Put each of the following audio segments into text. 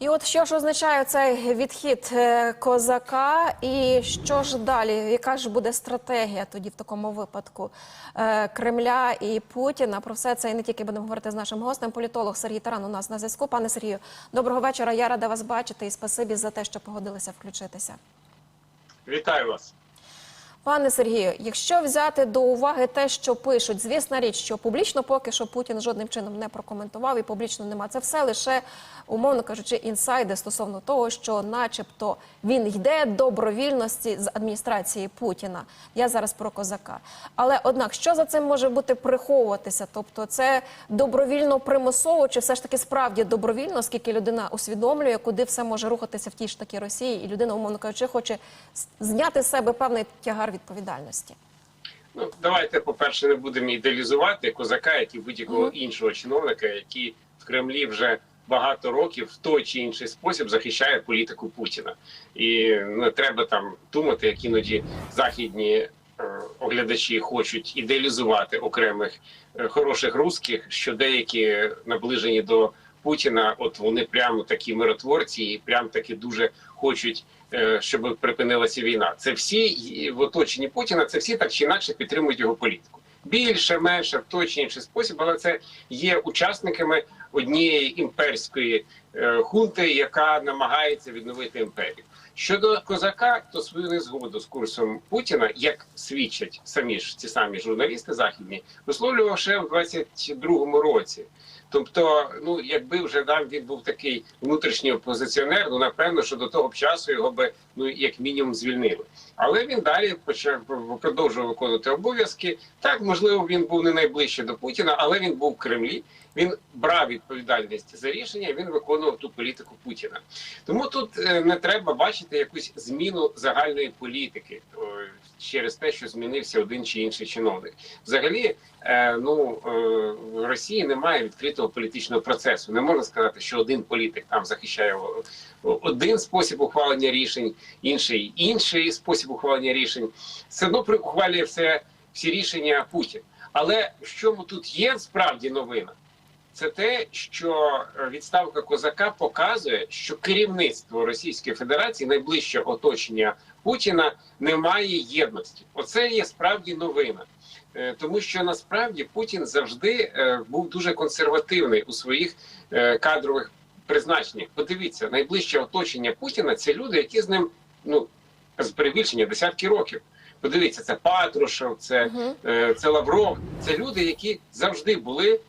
І от що ж означає цей відхід е, козака, і що ж далі? Яка ж буде стратегія тоді в такому випадку е, Кремля і Путіна? Про все це і не тільки будемо говорити з нашим гостем. Політолог Сергій Таран у нас на зв'язку. Пане Сергію, доброго вечора. Я рада вас бачити і спасибі за те, що погодилися включитися. Вітаю вас. Пане Сергію, якщо взяти до уваги те, що пишуть, звісна річ, що публічно поки що Путін жодним чином не прокоментував і публічно нема. Це все лише, умовно кажучи, інсайди стосовно того, що, начебто, він йде добровільності з адміністрації Путіна. Я зараз про козака. Але однак, що за цим може бути приховуватися? Тобто, це добровільно примусово, чи все ж таки справді добровільно, оскільки людина усвідомлює, куди все може рухатися в тій ж таки Росії, і людина, умовно кажучи, хоче зняти з себе певний тягар відповідальності. Ну давайте, по-перше, не будемо ідеалізувати козака, як і будь-якого Мгм. іншого чиновника, який в Кремлі вже багато років в той чи інший спосіб захищає політику Путіна. І не треба там думати, як іноді західні е, оглядачі хочуть ідеалізувати окремих е, хороших русських, що деякі наближені до Путіна, от вони прямо такі миротворці, і прям таки дуже хочуть, е, щоб припинилася війна. Це всі в оточенні Путіна, це всі так чи інакше підтримують його політику. Більше, менше, в інший спосіб, але це є учасниками однієї імперської е, хунти, яка намагається відновити імперію. Щодо козака, то свою незгоду з курсом Путіна, як свідчать самі ж ці самі журналісти західні, висловлював ще в 22-му році. Тобто, ну якби вже там він був такий внутрішній опозиціонер, ну напевно, що до того б часу його би ну як мінімум звільнили. Але він далі почав продовжував виконувати обов'язки. Так, можливо, він був не найближче до Путіна, але він був в Кремлі. Він брав відповідальність за рішення. Він виконував ту політику Путіна. Тому тут е, не треба бачити якусь зміну загальної політики через те, що змінився один чи інший чиновник. Взагалі, е, ну е, в Росії немає відкритого політичного процесу. Не можна сказати, що один політик там захищає один спосіб ухвалення рішень, інший інший спосіб ухвалення рішень. Все одно ухвалює все всі рішення Путін. Але в чому тут є справді новина? Це те, що е, відставка козака показує, що керівництво Російської Федерації, найближче оточення Путіна, не має єдності. Оце є справді новина. Е, Тому що насправді Путін завжди е, був дуже консервативний у своїх е, кадрових призначеннях. Подивіться, найближче оточення Путіна це люди, які з ним ну з перебільшення десятки років. Подивіться, це Патрушев, це це Лавров, це люди, які завжди були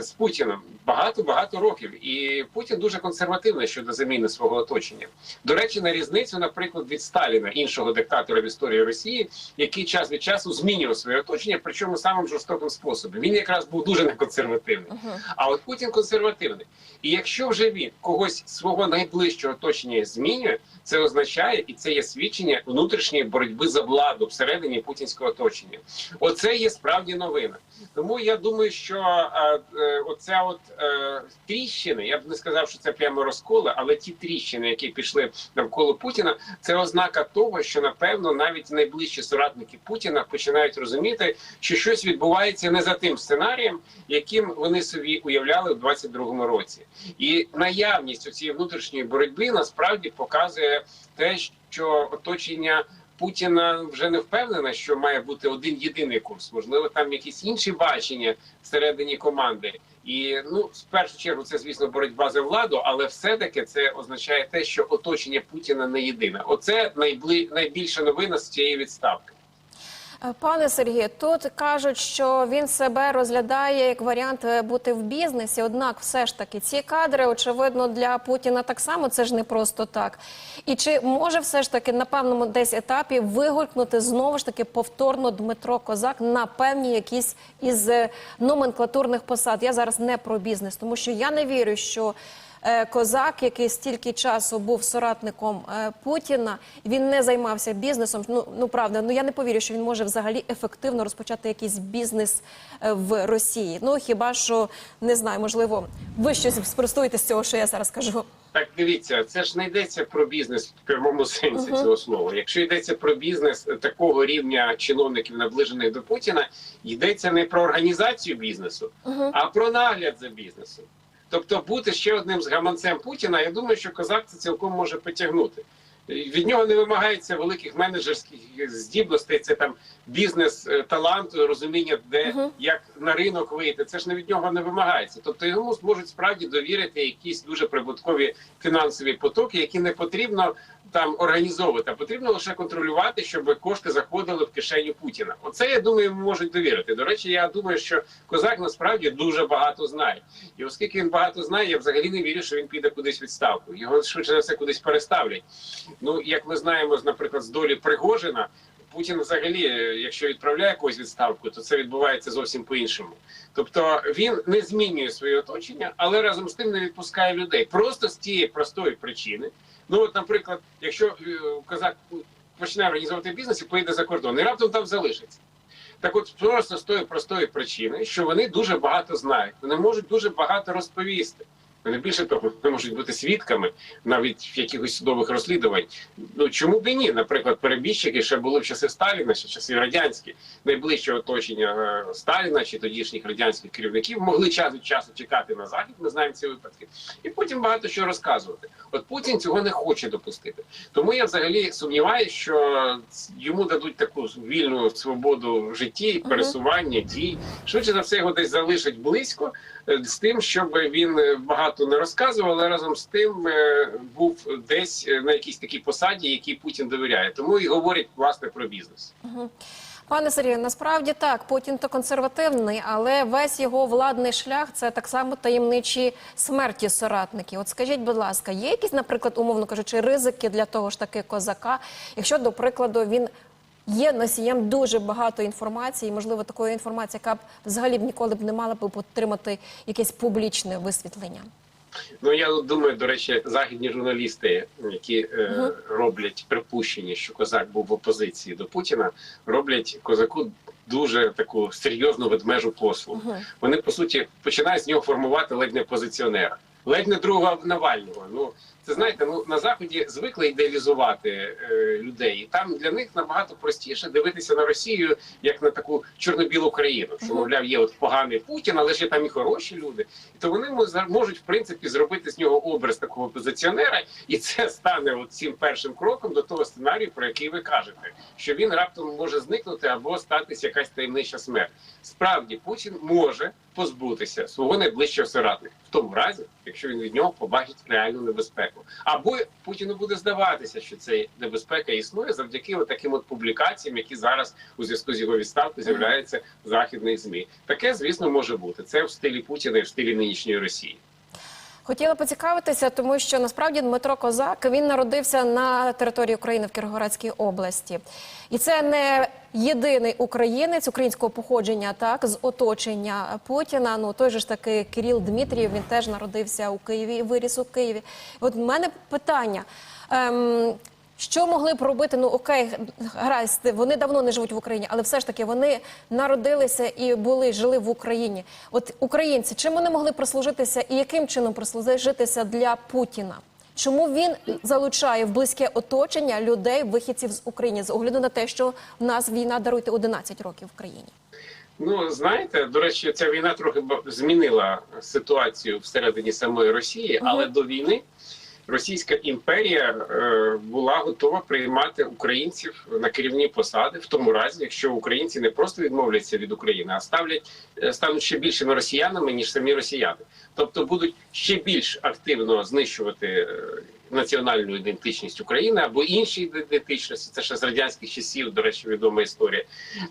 з Путіним багато багато років. І Путін дуже консервативний щодо заміни свого оточення. До речі, на різницю, наприклад, від Сталіна, іншого диктатора в історії Росії, який час від часу змінював своє оточення, причому самим жорстоким способом. Він якраз був дуже неконсервативний. А от Путін консервативний. І якщо вже він когось свого найближчого оточення змінює, це означає і це є свідчення внутрішньої боротьби за владу всередині путінського оточення. Оце є справді новина. Тому я думаю, що е, е, оця от е, тріщини, я б не сказав, що це прямо розколи, але ті тріщини, які пішли навколо Путіна, це ознака того, що напевно навіть найближчі соратники Путіна починають розуміти, що щось відбувається не за тим сценарієм, яким вони собі уявляли в 22-му році. І наявність цієї внутрішньої боротьби насправді показує те, що оточення. Путіна вже не впевнена, що має бути один єдиний курс. Можливо, там якісь інші бачення всередині команди. І ну, в першу чергу, це звісно боротьба за владу, але все-таки це означає те, що оточення Путіна не єдине. Оце найбли... найбільша новина з цієї відставки. Пане Сергію, тут кажуть, що він себе розглядає як варіант е, бути в бізнесі. Однак, все ж таки, ці кадри, очевидно, для Путіна так само це ж не просто так. І чи може все ж таки на певному десь етапі вигулькнути знову ж таки повторно Дмитро Козак на певні якісь із е, номенклатурних посад? Я зараз не про бізнес, тому що я не вірю, що. Е, Козак, який стільки часу був соратником е, Путіна, він не займався бізнесом. Ну ну правда, ну я не повірю, що він може взагалі ефективно розпочати якийсь бізнес е, в Росії. Ну хіба що не знаю, можливо, ви щось спростуєте з цього, що я зараз кажу. Так, дивіться, це ж не йдеться про бізнес в прямому сенсі цього слова. Якщо йдеться про бізнес такого рівня чиновників, наближених до Путіна, йдеться не про організацію бізнесу, а про нагляд за бізнесом. Тобто, бути ще одним з гаманцем Путіна, я думаю, що козак це цілком може потягнути. Від нього не вимагається великих менеджерських здібностей. Це там бізнес, е, талант, розуміння, де Мгм. як на ринок вийти. Це ж не від нього не вимагається. Тобто йому можуть справді довірити якісь дуже прибуткові фінансові потоки, які не потрібно там організовувати, а потрібно лише контролювати, щоб кошти заходили в кишеню Путіна. Оце я думаю, можуть довірити. До речі, я думаю, що козак насправді дуже багато знає. І оскільки він багато знає, я взагалі не вірю, що він піде кудись відставку. Його швидше за все кудись переставлять. Ну як ми знаємо, наприклад, з долі Пригожина. Путін, взагалі, е, якщо відправляє когось відставку, то це відбувається зовсім по-іншому. Тобто він не змінює своє оточення, але разом з тим не відпускає людей. Просто з тієї простої причини. Ну, от, наприклад, якщо казак козак почне організовувати бізнес і поїде за кордон, і раптом там залишиться. Так от просто з тої простої причини, що вони дуже багато знають, вони можуть дуже багато розповісти. Вони більше того, вони можуть бути свідками навіть в якихось судових розслідувань. Ну чому б і ні? Наприклад, перебіжчики ще були в часи Сталіна, ще в часи радянські, найближче оточення е, Сталіна чи тодішніх радянських керівників могли час від часу чекати на захід. Ми знаємо ці випадки, і потім багато що розказувати. От Путін цього не хоче допустити. Тому я взагалі сумніваюся, що йому дадуть таку вільну свободу в житті, пересування, дій. Швидше за все його десь залишать близько з тим, щоб він е, багато не розказував, але разом з тим е, був десь е, на якійсь такій посаді, якій Путін довіряє. Тому і говорять власне про бізнес. Пане Сергію, насправді так, Путін то консервативний, але весь його владний шлях це так само таємничі смерті соратників. От скажіть, будь ласка, є якісь, наприклад, умовно кажучи, ризики для того ж таки козака, якщо до прикладу він є носієм дуже багато інформації, можливо, такої інформації, яка б взагалі б ніколи б не мала б отримати якесь публічне висвітлення? Ну я думаю, до речі, західні журналісти, які е, Мгм. роблять припущення, що козак був в опозиції до Путіна, роблять козаку дуже таку серйозну ведмежу послугу. Угу. Вони по суті починають з нього формувати ледь не позиціонера, ледь не другого Навального. Ну це знаєте, ну на заході звикли ідеалізувати е, людей, і там для них набагато простіше дивитися на Росію як на таку чорно-білу країну. Що мовляв, є от поганий Путін, але ж є там і хороші люди. І то вони мо- можуть в принципі зробити з нього образ такого позиціонера, і це стане от цим першим кроком до того сценарію, про який ви кажете, що він раптом може зникнути або статись якась таємнича смерть. Справді Путін може позбутися свого найближчого соратника в тому разі, якщо він від нього побачить реальну небезпеку, або Путіну буде здаватися, що ця небезпека існує завдяки от таким от публікаціям, які зараз у зв'язку з його відставкою з'являються в західних змі. Таке, звісно, може бути. Це в стилі Путіна і в стилі нинішньої Росії. Хотіла поцікавитися, тому що насправді Дмитро Козак він народився на території України в Кіровоградській області, і це не єдиний українець українського походження, так з оточення Путіна. Ну той же ж таки Кирил Дмитрієв. Він теж народився у Києві виріс у Києві. От в мене питання. Ем, що могли б робити? Ну окей, гаразд, вони давно не живуть в Україні, але все ж таки вони народилися і були, жили в Україні. От українці, чим вони могли прислужитися і яким чином прислужитися для Путіна? Чому він залучає в близьке оточення людей, вихідців з України, з огляду на те, що в нас війна даруйте 11 років в країні? Ну знаєте, до речі, ця війна трохи змінила ситуацію всередині самої Росії, Мгм. але до війни Російська імперія е, була готова приймати українців на керівні посади, в тому разі, якщо українці не просто відмовляться від України, а ставлять е, стануть ще більшими росіянами ніж самі росіяни, тобто будуть ще більш активно знищувати е, національну ідентичність України або інші ідентичності. Це ще з радянських часів, до речі, відома історія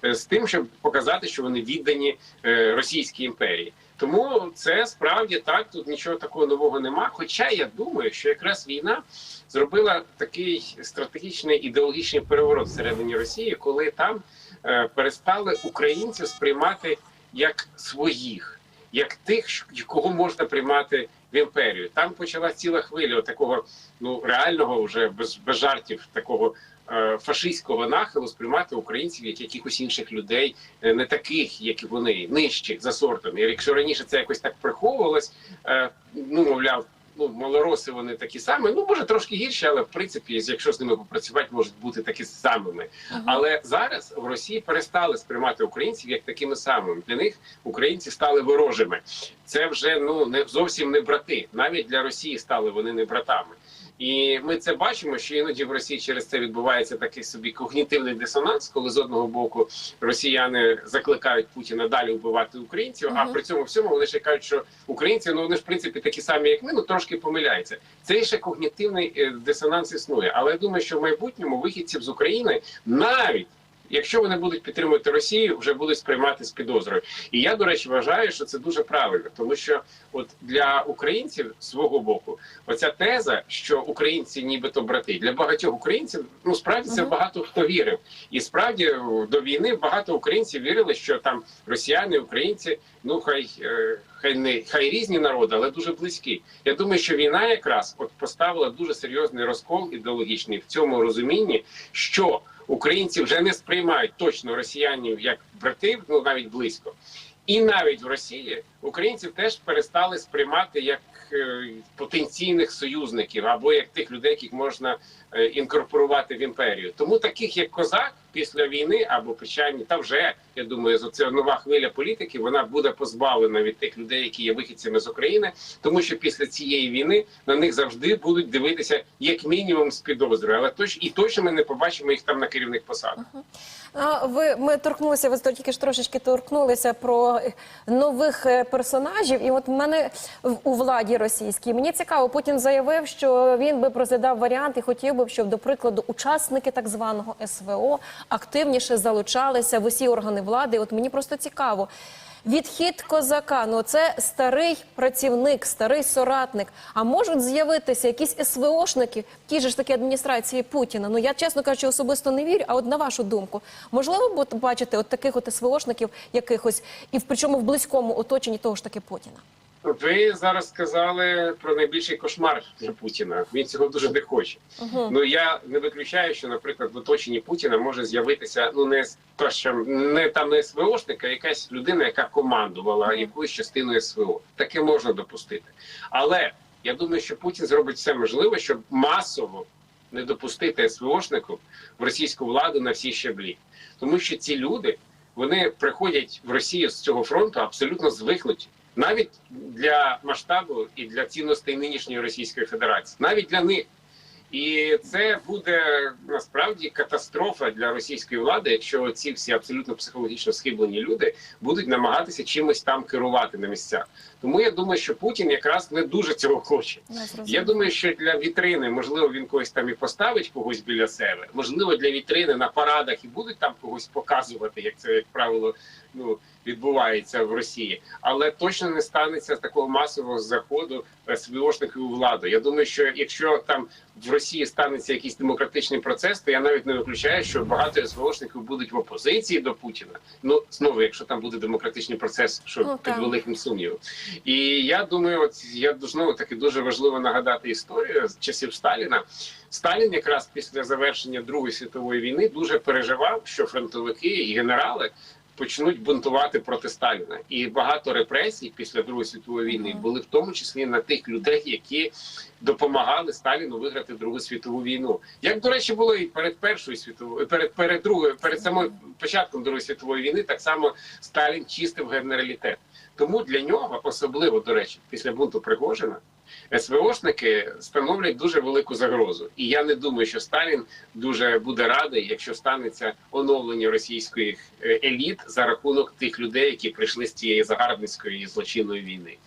е, з тим, щоб показати, що вони віддані е, Російській імперії. Тому це справді так. Тут нічого такого нового нема. Хоча я думаю, що якраз війна зробила такий стратегічний ідеологічний переворот всередині Росії, коли там перестали українців сприймати як своїх, як тих, кого можна приймати в імперію. Там почала ціла хвиля такого ну реального, вже без, без жартів такого. е, Фашистського нахилу сприймати українців як якихось інших людей, е, не таких, як вони, нижчих за сортом. І якщо раніше це якось так приховувалось, е, ну мовляв, ну малороси вони такі самі. Ну може трошки гірші, але в принципі, якщо з ними попрацювати, можуть бути такі самими. Але зараз в Росії перестали сприймати українців як такими самими. Для них українці стали ворожими. Це вже ну не зовсім не брати. Навіть для Росії стали вони не братами. І ми це бачимо, що іноді в Росії через це відбувається такий собі когнітивний дисонанс, коли з одного боку росіяни закликають Путіна далі вбивати українців, а при цьому всьому вони ще кажуть, що українці ну вони ж в принципі такі самі, як ми, ну трошки помиляються. Це ще когнітивний е, дисонанс існує. Але я думаю, що в майбутньому вихідців з України навіть. Якщо вони будуть підтримувати Росію, вже будуть сприймати з підозрою. І я, до речі, вважаю, що це дуже правильно, тому що от для українців свого боку, оця теза, що українці нібито брати, для багатьох українців ну справді це багато хто вірив. І справді до війни багато українців вірили, що там росіяни, українці, ну хай е, хай не хай різні народи, але дуже близькі. Я думаю, що війна якраз от поставила дуже серйозний розкол ідеологічний в цьому розумінні, що українці вже не сприймають точно росіянів як братів, ну навіть близько. І навіть в Росії українців теж перестали сприймати як е, потенційних союзників або як тих людей, яких можна е, інкорпорувати в імперію. Тому таких як козак після війни або печальні, та вже я думаю, за це нова хвиля політики вона буде позбавлена від тих людей, які є вихідцями з України, тому що після цієї війни на них завжди будуть дивитися як мінімум з підозрою, але точ і точно ми не побачимо їх там на керівних посадах. А ви ми торкнулися, ви тільки ж трошечки торкнулися про е, нових е, персонажів. І от в мене у владі російській. Мені цікаво, Путін заявив, що він би розглядав варіант і хотів би, щоб, до прикладу, учасники так званого СВО активніше залучалися в усі органи влади. От мені просто цікаво. Відхід козака, ну це старий працівник, старий соратник. А можуть з'явитися якісь СВОшники же ж таки адміністрації Путіна. Ну я чесно кажучи, особисто не вірю. А от на вашу думку, можливо бачити от таких от СВОшників якихось, і в причому в близькому оточенні того ж таки Путіна? Ви зараз сказали про найбільший кошмар для Путіна. Він цього дуже не хоче. Ну я не виключаю, що, наприклад, в оточенні Путіна може з'явитися ну не то, що не там не СВОшник, а якась людина, яка командувала якоюсь частиною СВО. Таке можна допустити. Але я думаю, що Путін зробить все можливе, щоб масово не допустити СВОшнику в російську владу на всі щаблі, тому що ці люди вони приходять в Росію з цього фронту абсолютно звикнуті. Навіть для масштабу і для цінностей нинішньої Російської Федерації, навіть для них. І це буде насправді катастрофа для російської влади, якщо ці всі абсолютно психологічно схиблені люди будуть намагатися чимось там керувати на місцях. Тому я думаю, що Путін якраз не дуже цього хоче. Я думаю, що для вітрини, можливо, він когось там і поставить когось біля себе. Можливо, для вітрини на парадах і будуть там когось показувати, як це як правило ну відбувається в Росії, але точно не станеться такого масового заходу СВОшників у владу. Я думаю, що якщо там в Росії станеться якийсь демократичний процес, то я навіть не виключаю, що багато СВОшників будуть в опозиції до Путіна. Ну знову, якщо там буде демократичний процес, що Ну, під великим сумнівом. І я думаю, от я знову таки дуже важливо нагадати історію з часів Сталіна. Сталін, якраз після завершення Другої світової війни, дуже переживав, що фронтовики і генерали почнуть бунтувати проти Сталіна. І багато репресій після Другої світової війни були в тому числі на тих людей, які допомагали Сталіну виграти Другу світову війну. Як до речі, було і перед першою світовою, перед перед другою, перед самою початком Другої світової війни, так само Сталін чистив генералітет. Тому для нього, особливо до речі, після бунту Пригожина, СВОшники становлять дуже велику загрозу. І я не думаю, що Сталін дуже буде радий, якщо станеться оновлення російських е, еліт за рахунок тих людей, які прийшли з цієї загарбницької злочинної війни.